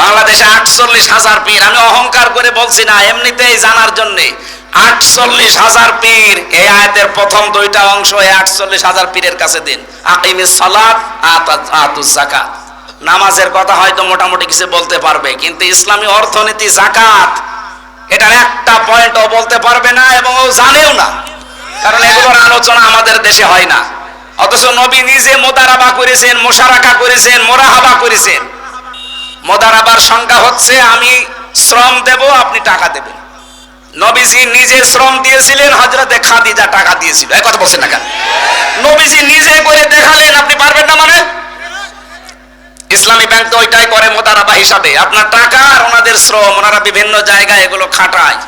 বাংলাদেশে আটচল্লিশ হাজার পীর। আমি অহংকার করে বলছি না, এমনিতেই জানার জন্য। আটচল্লিশ হাজার পীর, এই আয়াতের প্রথম দুইটা অংশ এই আটচল্লিশ হাজার পীরের কাছে দিন। আকিমিস সালাত নামাজের কথা হয়তো মোটামুটি কিছু বলতে পারবে, কিন্তু ইসলামী অর্থনীতি জাকাত এটার একটা পয়েন্টও বলতে পারবে না এবং ও জানেও না। কারণ এগুলোর আলোচনা আমাদের দেশে হয় না। অথচ নবী নিজে মোদারাবা করেছেন, মোশারাকা করেছেন, মোরাহাবা করেছেন। মোদারাবার সংখ্যা হচ্ছে, আমি শ্রম দেব, আপনি টাকা দেবেন। নবীজি নিজে শ্রম দিয়েছিলেন হজরতে খাদিজা টাকা দিয়েছিল। এই কথা বলছেন না কেন? নবীজি নিজে করে দেখালেন, আপনি পারবেন না মানে? ইসলামী ব্যাংক তো ওইটাই করে মোদারাবা হিসাবে। আপনার টাকা আর ওনাদের শ্রম, ওনারা বিভিন্ন জায়গায় এগুলো খাটায়।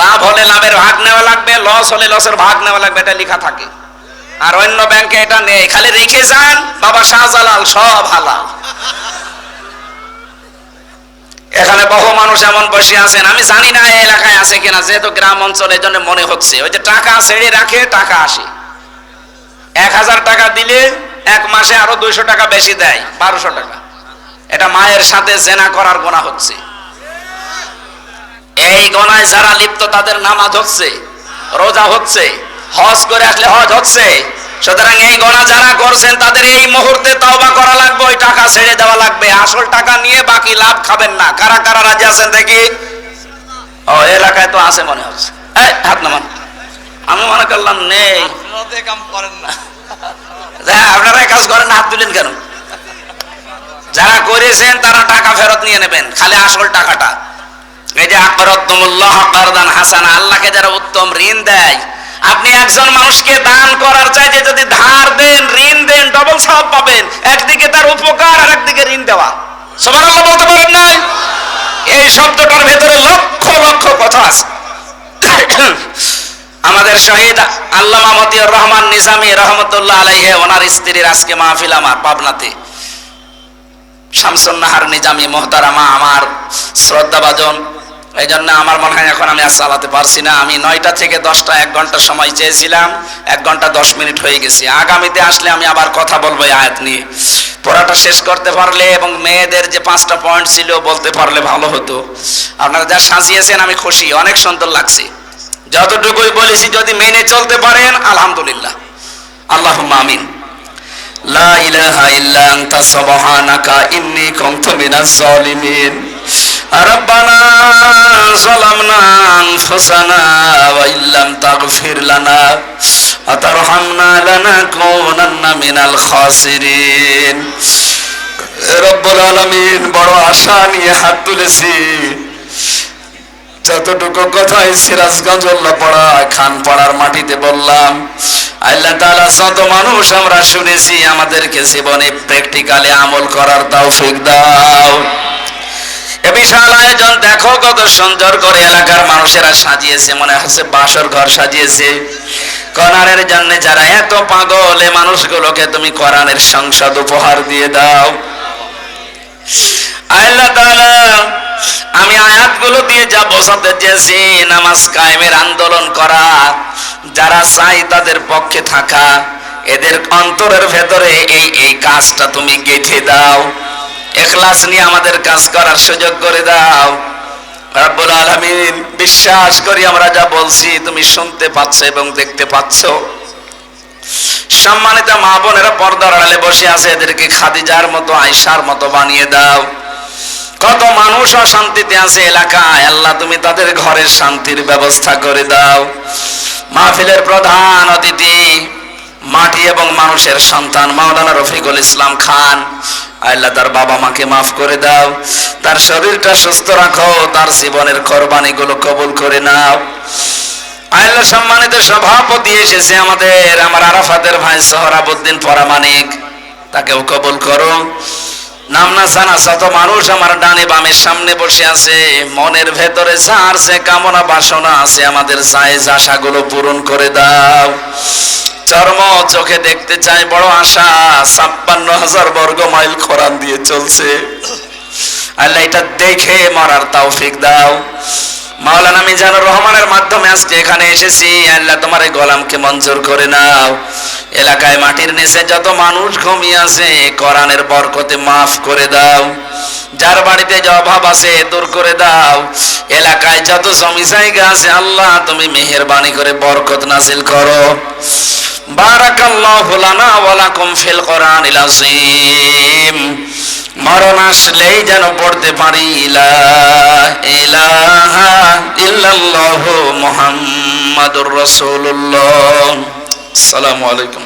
লাভ হলে লাভের ভাগ নেওয়া লাগবে, লস হলে লসের ভাগ নেওয়া লাগবে, এটা লেখা থাকে। আর অন্য ব্যাংকে এটা নেই, খালি রেখে যান, বাবা শাহজালাল, সব হালাল এখানে বহু মানুষ এমন বসে আছেন, আমি জানি না এই এলাকায় আছে কিনা, যেহেতু গ্রাম অঞ্চলের জন্য মনে হচ্ছে। ওই যে টাকা ছেড়ে রাখে, টাকা আসে। এক হাজার টাকা দিলে এক মাসে আরও দুইশো টাকা বেশি দেয়, বারোশো টাকা। এটা মায়ের সাথে জেনা করার গোনা হচ্ছে। এই গোনায় যারা লিপ্ত, তাদের নামাজ হচ্ছে, রোজা হচ্ছে, হজ করে আসলে হজ হচ্ছে। সুতরাং এই গণা যারা করছেন, তাদের এই মুহূর্তে তওবা করা লাগবে, ওই টাকা ছেড়ে দেওয়া লাগবে। আসল টাকা নিয়ে বাকি লাভ খাবেন না। কারা কারা রাজি আছেন দেখি? ও এলাকায় তো আছে মনে হচ্ছে। এই, হাত নামান। আমি মনে করলাম নেই। আপনারা কাজ করেন, হাত দিলেন কেন? যারা করেছেন, তারা টাকা ফেরত নিয়ে নেবেন, খালি আসল টাকাটা। এই যে আকবরতুল্লাহ কারদান হাসানা, আল্লাহকে যারা উত্তম ঋণ দেয় আপনি একজন মানুষকে দান করার চাইতে যদি ধার দেন, ঋণ দেন ডবল সব পাবেন। একদিকে তার উপকার আর একদিকে ঋণ দেওয়া। সবার আল্লাহ বলতে পারেন না এই শব্দটার ভেতরে লক্ষ লক্ষ কথা আছে। আমাদের শহীদ আল্লামা মতিউর রহমান নিজামী রহমতুল্লাহ আলাইহে, ওনার স্ত্রীর আজকে মাহফিল আমার পাবনাতে। শামসুন নাহার নিজামী মোহতারামা, আমার শ্রদ্ধাভাজন এই জন্য আমার মনে হয় এখন আমি আর চালাতে পারছি না। আমি নয়টা থেকে দশটা, এক ঘণ্টা সময় চেয়েছিলাম, এক ঘণ্টা দশ মিনিট হয়ে গেছে। আগামীতে আসলে আমি আবার কথা বলব আয়াত নিয়ে। পড়াটা শেষ করতে পারলে এবং মেয়েদের যে পাঁচটা পয়েন্ট ছিল বলতে পারলে ভালো হতো। আপনারা যা সাজিয়েছেন আমি খুশি, অনেক সুন্দর লাগছে। যতটুকুই বলেছি, যদি মেনে চলতে পারেন, আলহামদুলিল্লাহ। আল্লাহ আমিন। লা ইলাহা ইল্লা আনতা, সুবহানাকা, ইন্নী কুনতু মিনাজ জালিমিন ربنا ظلمنا أنفسنا وإن لم تغفر لنا وترحمنا لنكونن من الخاسرين রব্বুল আলামিন বড় আশা নিয়ে হাত তুলেছি যতটুকু কথাই সিরাজগঞ্জ পাড়া খান পাড়ার মাটিতে বললাম আল্লাহ তাআলা যত মানুষ আমরা শুনেছি আমাদেরকে জীবনে প্র্যাকটিক্যালি আমল করার তৌফিক দাও এ বিশাল আয়োজন, দেখো কত সুন্দর করে এলাকার মানুষেরা সাজিয়েছে, মনে হচ্ছে বাসর ঘর সাজিয়েছে। কোরআনের জন্য যারা এত পাগল, এ মানুষগুলোকে তুমি কোরআনের সংসদ উপহার দিয়ে দাও। আল্লাহ তাআলা, আমি আয়াতগুলো দিয়ে যা বোঝাতে চেয়েছি, নামাজ কায়েমের আন্দোলন করা, যারা চাই তাদের পক্ষে থাকা, এদের অন্তরের ভেতরে এই এই কাজটা তুমি গেঁথে দাও। এখলাস নিয়ে আমাদের কাজ করার সুযোগ করে দাও। রাব্বুল আলামিন, বিশ্বাস করি আমরা যা বলছি তুমি শুনতে পাচ্ছ এবং দেখতে পাচ্ছ। সম্মানিত মা বোনেরা, পর্দার আড়ালে বসে আছে, এদেরকে খাদিজার মতো আয়সার মতো বানিয়ে দাও। কত মানুষ অশান্তিতে আছে এলাকায়, আল্লাহ তুমি তাদের ঘরের শান্তির ব্যবস্থা করে দাও। মাহফিলের প্রধান অতিথি মাটি এবং মানুষের সন্তান মাওলানা রফিকুল ইসলাম খান। আল্লাহ তার বাবা মাকে মাফ করে দাও, তার শরীরটা সুস্থ রাখো, তার জীবনের কোরবানিগুলো কবুল করে নাও। আল্লাহ সম্মানিত সভাপতি এসেছে আমাদের, আমার আরাফাতের ভাই সোহরাবুদ্দিন পরামানিক, তাকেও কবুল করো। নাম না জানা শত মানুষ আমার ডানে বামের সামনে বসে আছে, মনের ভেতরে কামনা বাসনা আছে আমাদের জায়েজ আশাগুলো পূরণ করে দাও। চর্ম চোখে দেখতে চাই বড় আশা, ছাপ্পান্ন হাজার বর্গ মাইল খরান দিয়ে চলছে। আল্লাহ এটা দেখে মরার তৌফিক দাও। মাওলানা মিজানুর রহমানের মাধ্যমে আজকে এখানে এসেছি। আল্লাহ তোমার এই গোলামকে মঞ্জুর করে নাও। এলাকায় মাটির নিচে যত মানুষ ঘুমিয়ে আছে, কোরআনের বরকতে মাফ করে দাও। যার বাড়িতে যে অভাব আছে, দূর করে দাও। এলাকায় যত জমি জায়গা আছে, আল্লাহ তুমি মেহেরবানি করে বরকত নাজিল করো। বারাকাল্লাহু লানা ওয়া লাকুম ফিল কোরআনিল আযীম। মরণ আসলেই যেন পড়তে পারি ইলা ইলাহা ইল্লাল্লাহু মুহাম্মাদুর রাসূলুল্লাহ। আসসালামু আলাইকুম।